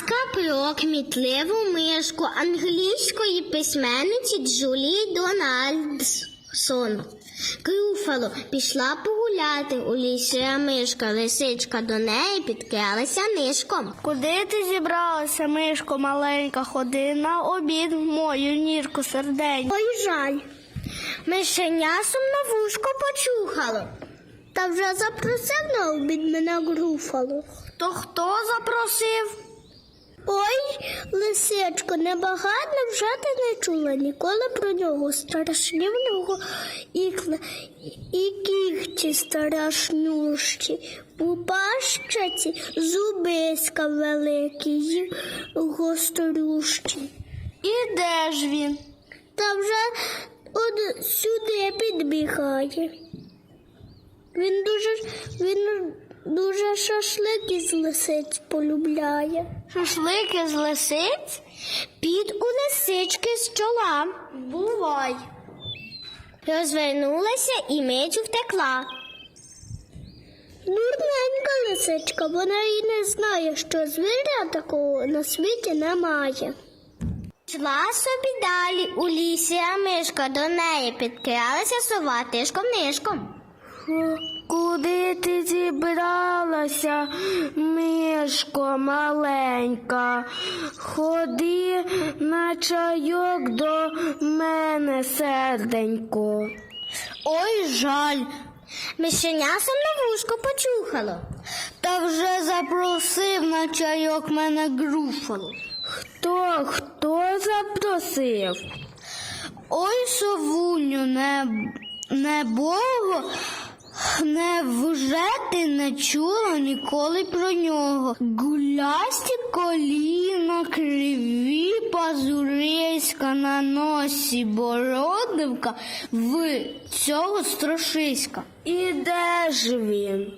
Казка про кмітливу мишку англійської письменниці Джулії Дональдсон. Крюфало пішла погуляти у лісі, мишка, лисичка до неї підкралася нишком. Куди ти зібралася, мишко маленька, ходи на обід в мою нірку сердень. Ой, жаль. Мишеня сумно вушко почухало. Та вже запросив на обід мене груфало. То хто запросив? Ой, лисичко, небагато вже ти не чула ніколи про нього страшнівного ікла і кігті страшнющі. Пащаці зубиська великі й гострющі. І де ж він? Та вже от сюди підбігає. Він дуже він дуже шашлики з лисиць полюбляє. Шашлики з лисиць? Під у лисички з чола. Бувай. Розвернулася і мить втекла. Дурненька лисичка, вона і не знає, що звіря такого на світі немає. Йшла собі далі у лісі, а мишка до неї підкралася сова тишком нишком. Куди ти зібралася, мишко маленька? Ходи на чайок до мене, серденько. Ой, жаль. Мишеня сумно вушко почухало. Та вже запросив на чайок мене груфало. Хто, хто запросив? Ой, совуню, не, не Богу, не вже ти не чула ніколи про нього. Гулясті коліна, криві, пазуриська на носі бородивка в цього страшиська. І де ж він?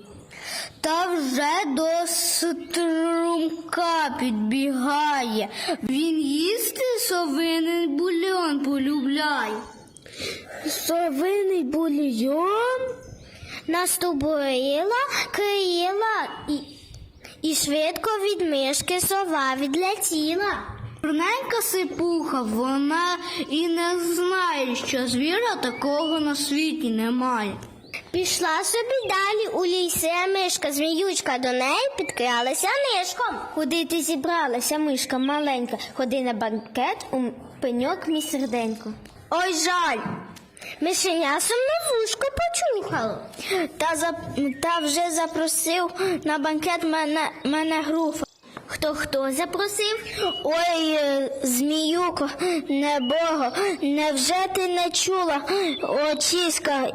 Та вже до струмка підбігає. Він їсти совинний бульон полюбляє. Совиний бульйон? Настубурила, крила і, і швидко від мишки сова відлетіла. Чорненька сипуха, вона і не знає, що звіра такого на світі немає. Пішла собі далі у лісі, а мишка зміючка до неї підкралася нишком. Куди ти зібралася, мишка маленька? Ходи на банкет у пеньок мій серденько. Ой, жаль. Мишеня сумно вушко почухало. Та, за, та вже запросив на банкет мене, мене груфа. Хто хто запросив? Ой, е, зміюко, небого, невже ти не чула очіска?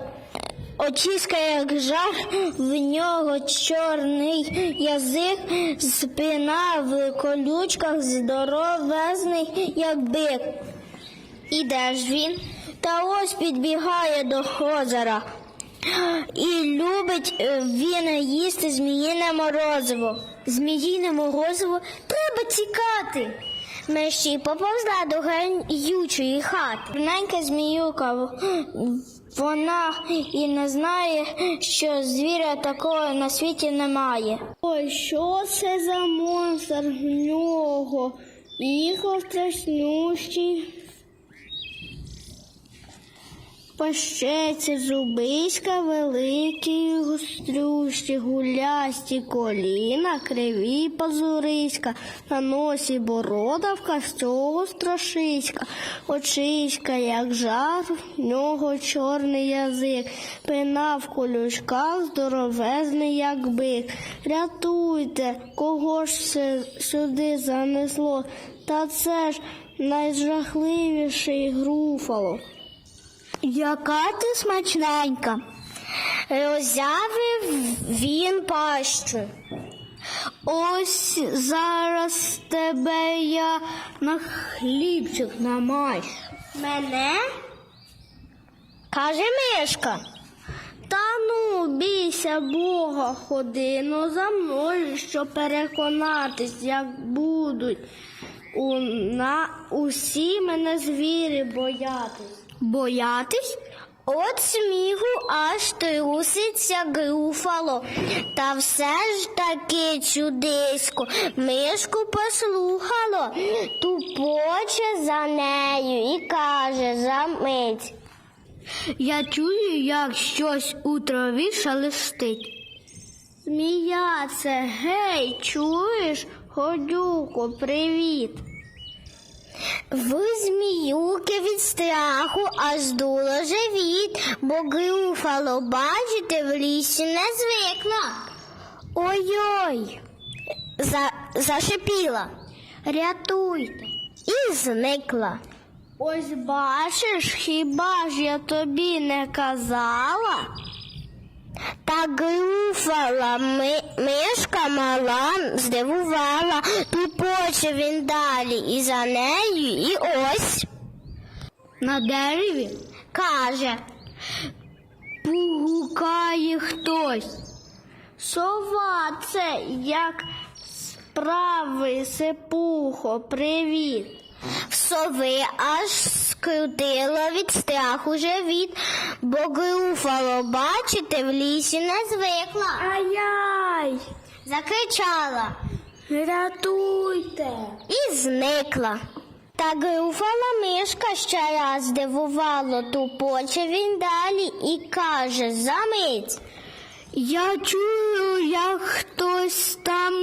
Очіска, як жар, в нього чорний язик, спина в колючках, здоровезний, як бик. І де ж він? Та ось підбігає до озера. І любить е, він їсти зміїне морозиво. Зміїне морозиво треба тікати. Мерщій поповзла до граючої хати. Ненька зміюка, вона і не знає, що звіря такого на світі немає. Ой, що це за монстр в нього? Іго страшнющий. Пащеці зубиська великі, гострющі, гулясті коліна, криві пазуриська, на носі бородавка, з цього страшиська, очиська, як жар, в нього чорний язик, пина в колючках, здоровезний, як бик. Рятуйте, кого ж це сюди занесло, та це ж найжахливіший груфало. Яка ти смачненька. Роззявив він пащу. Ось зараз тебе я на хлібчик намаю. Мене? Каже Мишка. Та ну, бійся Бога, ходи, ну за мною, щоб переконатись, як будуть у, на, усі мене звірі боятись. Боятись? От сміху аж труситься груфало. Та все ж таки чудисько. Мишку послухало, тупоче за нею і каже за мить. Я чую, як щось у траві шелестить. Змія це, гей, чуєш? Ходюко, привіт. В зміюки від страху аж здуло живіт, бо груфало, бачите, в лісі не звикла. Ой-ой, за, зашипіла. Рятуйте. І зникла. Ось бачиш, хіба ж я тобі не казала? Та груфала ми, мишка мала, здивувала, тупоче він далі і за нею, і ось На дереві каже. пугукає хтось. Сова це як справи сипухо, привіт. В сови аж скрутило від страху живіт, бо груфало, бачите, в лісі не звикла. Ай-яй, Закричала рятуйте. і зникла. Та груфала мишка ще раз здивувало, тупоче він далі і каже за мить. Я чую, як хтось там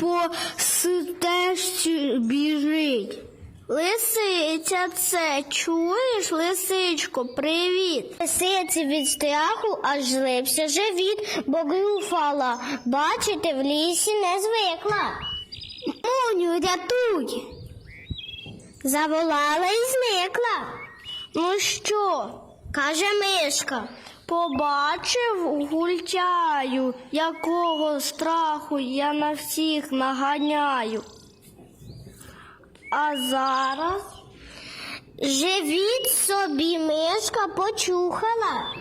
по стежці біжить. Лисиця це, чуєш, лисичко, привіт. Лисиці від страху аж злився живіт, бо груфала, бачите, в лісі не звикла. Муню, рятуй. Заволала і зникла. Ну що, Каже мишка. побачив гультяю, якого страху я на всіх наганяю. А зараз Живіт собі мишка почухала.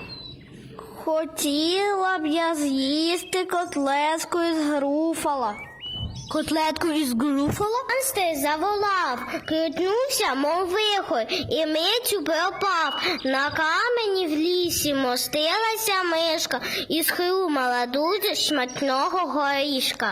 хотіла б я з'їсти котлетку із груфала. Котлетку із груфала? Анстей заволав, крутнувся, мов вихор, і мицю пропав. На камені в лісі мостилася мишка і схрумала дуже шматного горішка.